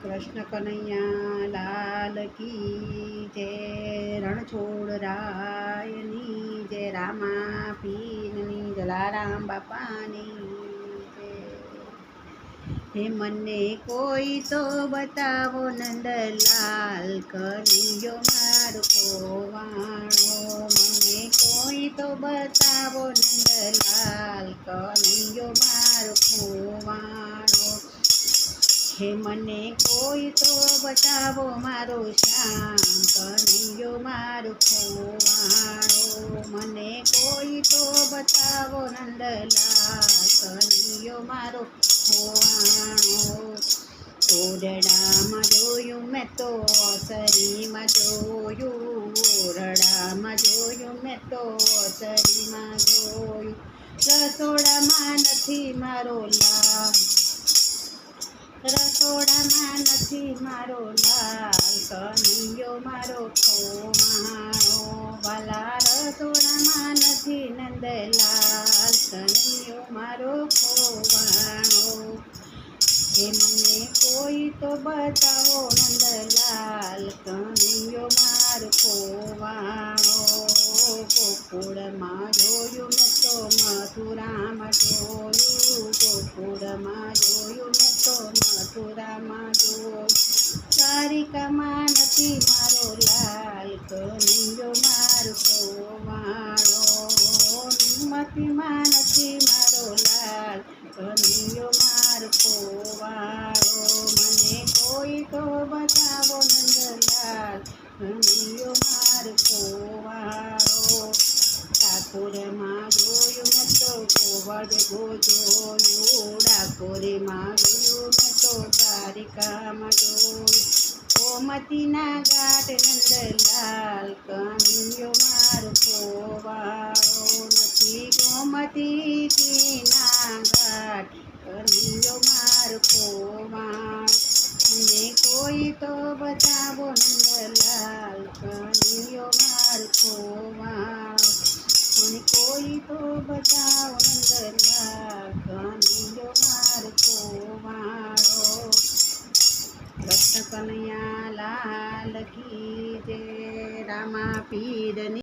કૃષ્ણ કનૈયા લાલ કી જય, રણછોડ રાયની જય રામા પીરની જલારામ બાપાની હે મને કોઈ તો બતાવો, નંદલાલ કનૈયો મારો કોવાણો મને કોઈ તો બતાવો, નંદલાલ કનૈયો હે મને કોઈ તો બતાવો મારો શ્યામ કનૈયો મારો ખોવાણો. મને કોઈ તો બતાવો નંદલાલ કનૈયો મારો ખોવાણો. ઓરડામાં જોયું મેં તો સરીમાં જોયું. ઓરડામાં જોયું મેં તો સરીમાં જોયું. રસોડામાં નથી મારો રસોડામાં નથી મારો લાલ કનૈયો, મારો ખોવાણો વાલા રસોડામાં નથી નંદલાલ કનૈયો, મારો ખોવાણો. હે મને કોઈ તો બતાવો, નંદલાલ કનૈયો, મારો ખોવાણો. ગોકુળમાં જોયું તો મથુરામાં જોયું ગોકુળમાં મથુરામાં જોયું સારિકામાં નથી મારો લાલ કનૈયો મારો ખોવાણો મતીમાં નથી મારો લાલ કનૈયો મારો ખોવાણો મને કોઈ તો બતાવો નંદલાલ કનૈયો મારો ખોવાણો ઠાકોરમાં જોયું હતો ગોજોયું ડાકોરેમાં જોયું. મેં દ્વારિકામાં જોયું ગોમતીના ઘાટ નંદલાલ કનૈયો મારો ખોવાળો નથી. ગોમતી ના ઘાટ કનૈયો મારો ખોવાળ મને કોઈ તો બતાવો નંદલાલ કનૈયો મારો ખોવાળ મને કોઈ તો બતાવો નંદલાલ કનૈયા લાલ કી જય. રામા પીરની